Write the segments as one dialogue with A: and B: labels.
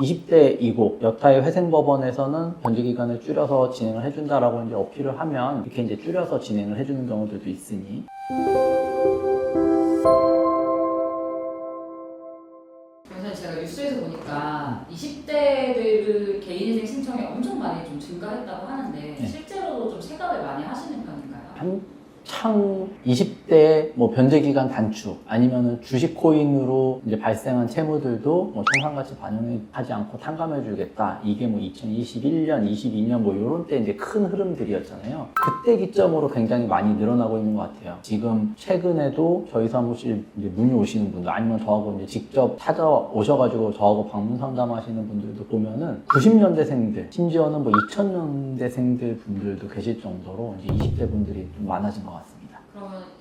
A: 20대이고 여타의 회생법원에서는 변제 기간을 줄여서 진행을 해준다라고 이제 어필을 하면 이렇게 이제 줄여서 진행을 해주는 경우들도 있으니
B: 그래서 제가 뉴스에서 보니까 20대들 개인회생 신청이 엄청 많이 좀 증가했다고 하는데
A: 네.
B: 실제로도 좀 체감을 많이 하시는 편인가요?
A: 한 창 20대 뭐 변제 기간 단축 아니면은 주식 코인으로 이제 발생한 채무들도 뭐 청산가치 반영하지 않고 탕감해 주겠다 이게 뭐 2021년, 22년 뭐 요런 때 이제 큰 흐름들이었잖아요. 그때 기점으로 굉장히 많이 늘어나고 있는 것 같아요. 지금 최근에도 저희 사무실 이제 문의 오시는 분들 아니면 저하고 이제 직접 찾아오셔가지고 저하고 방문 상담하시는 분들도 보면은 90년대생들 심지어는 뭐 2000년대생들 분들도 계실 정도로 이제 20대 분들이 좀 많아진 것.
B: 그러면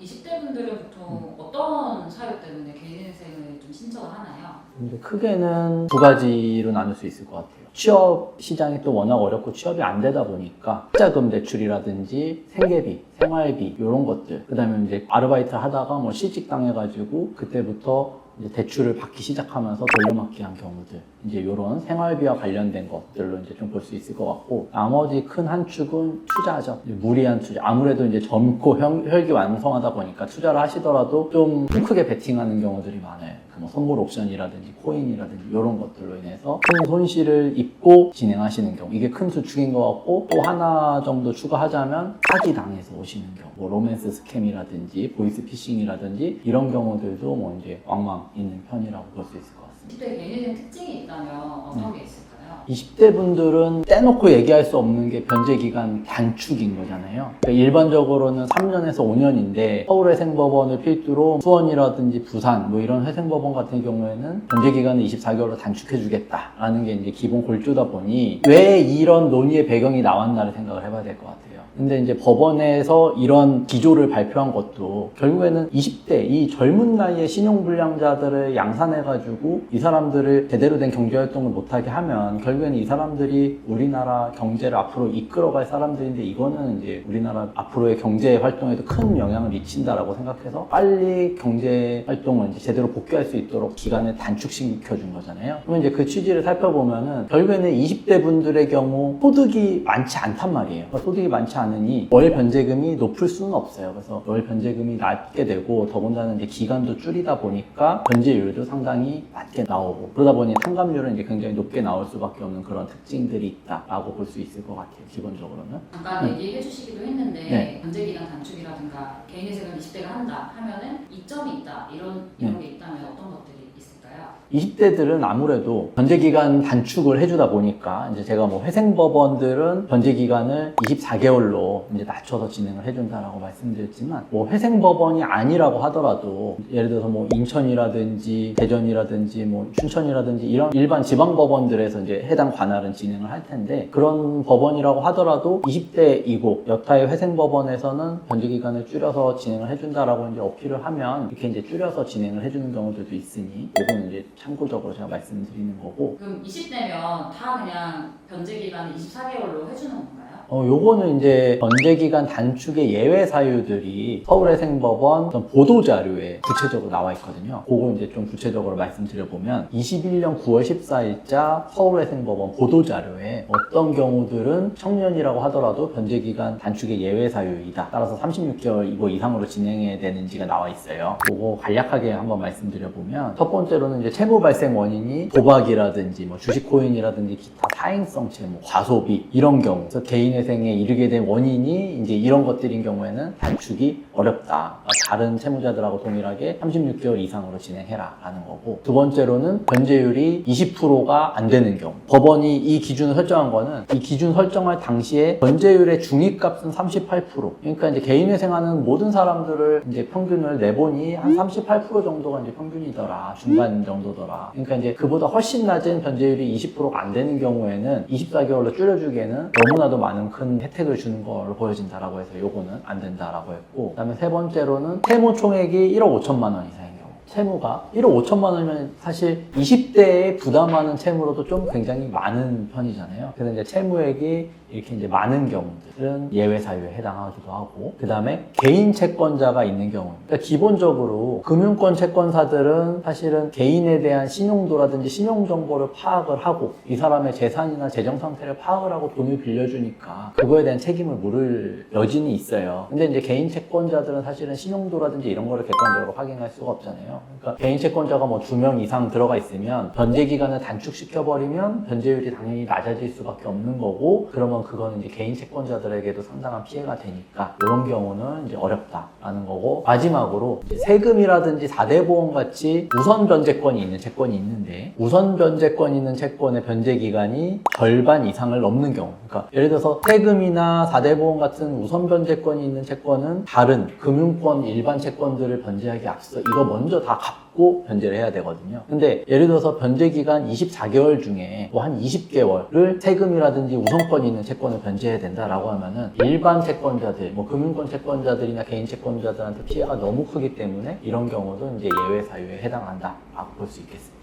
B: 20대 분들은 보통 어떤 사유 때문에 개인회생을 좀 신청을 하나요?
A: 근데 크게는 두 가지로 나눌 수 있을 것 같아요. 취업 시장이 또 워낙 어렵고 취업이 안 되다 보니까 투자금 대출이라든지 생계비, 생활비 이런 것들. 그다음에 이제 아르바이트 하다가 뭐 실직 당해가지고 그때부터 이제 대출을 받기 시작하면서 돌려막기 한 경우들. 이제 이런 생활비와 관련된 것들로 이제 좀 볼 수 있을 것 같고 나머지 큰 한 축은 투자죠. 무리한 투자. 아무래도 이제 젊고 혈- 혈기왕성하다 보니까 투자를 하시더라도 좀 크게 베팅하는 경우들이 많아요. 그뭐 선물 옵션이라든지 코인이라든지 이런 것들로 인해서 큰 손실을 입고 진행하시는 경우 이게 큰 수축인 것 같고 또 하나 정도 추가하자면 사기 당해서 오시는 경우 뭐 로맨스 스캠이라든지 보이스 피싱이라든지 이런 경우들도 뭐 이제 왕왕 있는 편이라고 볼 수 있을 것 같습니다.
B: 20대 개인회생 특징이 있다면 어떤
A: 네.
B: 게 있을까요?
A: 20대 분들은 떼놓고 얘기할 수 없는 게 변제 기간 단축인 거잖아요. 그러니까 일반적으로는 3년에서 5년인데 서울 회생법원을 필두로 수원이라든지 부산 뭐 이런 회생법원 같은 경우에는 변제 기간을 24개월로 단축해 주겠다라는 게 이제 기본 골조다 보니 왜 이런 논의의 배경이 나왔나를 생각을 해봐야 될 것 같아요. 근데 이제 법원에서 이런 기조를 발표한 것도 결국에는 20대 이 젊은 나이에 신용불량자들을 양산해가지고 이 사람들을 제대로 된 경제활동을 못하게 하면 결국에는 이 사람들이 우리나라 경제를 앞으로 이끌어갈 사람들인데 이거는 이제 우리나라 앞으로의 경제 활동에도 큰 영향을 미친다라고 생각해서 빨리 경제 활동을 이제 제대로 복귀할 수 있도록 기간을 단축시켜 준 거잖아요. 그러면 이제 그 취지를 살펴보면은 결국에는 20대 분들의 경우 소득이 많지 않단 말이에요. 그러니까 소득이 많지 않으니 월 변제금이 높을 수는 없어요. 그래서 월 변제금이 낮게 되고 더군다나 이제 기간도 줄이다 보니까 변제율도 상당히 낮게 나오고 그러다 보니 탕감률은 이제 굉장히 높게 나올 수밖에 없는 그런 특징들이 있다라고 볼 수 있을 것 같아요. 기본적으로는.
B: 잠깐
A: 네.
B: 얘기해 주시기도 했는데
A: 네.
B: 변제기간 단축이라든가 개인회생을 20대가 한다 하면은 이점이 있다 이런 이런 게 있다면 어떤 있을까요?
A: 20대들은 아무래도 변제기간 단축을 해주다 보니까 이제 제가 뭐 회생법원들은 변제기간을 24개월로 이제 낮춰서 진행을 해준다라고 말씀드렸지만 뭐 회생법원이 아니라고 하더라도 예를 들어서 뭐 인천이라든지 대전이라든지 뭐 춘천이라든지 이런 일반 지방법원들에서 이제 해당 관할은 진행을 할 텐데 그런 법원이라고 하더라도 20대이고 여타의 회생법원에서는 변제기간을 줄여서 진행을 해준다라고 이제 어필을 하면 이렇게 이제 줄여서 진행을 해주는 경우들도 있으니 이거는 이제 참고적으로 제가 말씀드리는 거고
B: 그럼 20대면 다 그냥 변제 기간을 24개월로 해주는 건가요?
A: 어, 요거는 이제 변제기간 단축의 예외 사유들이 서울회생법원 어떤 보도 자료에 구체적으로 나와 있거든요. 그거 이제 좀 구체적으로 말씀드려보면 21년 9월 14일자 서울회생법원 보도 자료에 어떤 경우들은 청년이라고 하더라도 변제기간 단축의 예외 사유이다. 따라서 36개월 이거 이상으로 진행해야 되는지가 나와 있어요. 그거 간략하게 한번 말씀드려보면 첫 번째로는 이제 채무 발생 원인이 도박이라든지 뭐 주식 코인이라든지 기타 사행성 채무, 과소비 이런 경우 그래서 개인 회생에 이르게 된 원인이 이제 이런 것들인 경우에는 단축이 어렵다. 다른 채무자들하고 동일하게 36개월 이상으로 진행해라 라는 거고 두 번째로는 변제율이 20%가 안 되는 경우. 법원이 이 기준을 설정한 거는 이 기준 설정할 당시에 변제율의 중위값은 38% 그러니까 이제 개인회생하는 모든 사람들을 이제 평균을 내보니 한 38% 정도가 이제 평균이더라. 중간 정도더라. 그러니까 이제 그보다 훨씬 낮은 변제율이 20%가 안 되는 경우에는 24개월로 줄여주기에는 너무나도 많은 큰 혜택을 주는 걸로 보여진다라고 해서 요거는 안 된다라고 했고 그다음에 세 번째로는 세무 총액이 1억 5천만 원 이상인 채무가 1억 5천만 원이면 사실 20대에 부담하는 채무로도 좀 굉장히 많은 편이잖아요. 그래서 이제 채무액이 이렇게 이제 많은 경우들은 예외 사유에 해당하기도 하고, 그 다음에 개인 채권자가 있는 경우. 그러니까 기본적으로 금융권 채권사들은 사실은 개인에 대한 신용도라든지 신용 정보를 파악을 하고 이 사람의 재산이나 재정 상태를 파악을 하고 돈을 빌려주니까 그거에 대한 책임을 물을 여진이 있어요. 근데 이제 개인 채권자들은 사실은 신용도라든지 이런 거를 객관적으로 확인할 수가 없잖아요. 그러니까 개인 채권자가 뭐 두 명 이상 들어가 있으면 변제 기간을 단축시켜 버리면 변제율이 당연히 낮아질 수밖에 없는 거고 그러면 그거는 이제 개인 채권자들에게도 상당한 피해가 되니까 이런 경우는 이제 어렵다라는 거고 마지막으로 세금이라든지 4대 보험 같이 우선 변제권이 있는 채권이 있는데 우선 변제권 있는 채권의 변제 기간이 절반 이상을 넘는 경우 그러니까 예를 들어서 세금이나 4대 보험 같은 우선 변제권이 있는 채권은 다른 금융권 일반 채권들을 변제하기 앞서 이거 먼저 다 갚고 변제를 해야 되거든요. 근데 예를 들어서 변제 기간 24개월 중에 뭐 한 20개월을 세금이라든지 우선권이 있는 채권을 변제해야 된다라고 하면은 일반 채권자들, 뭐 금융권 채권자들이나 개인 채권자들한테 피해가 너무 크기 때문에 이런 경우도 이제 예외 사유에 해당한다라고 볼 수 있겠습니다.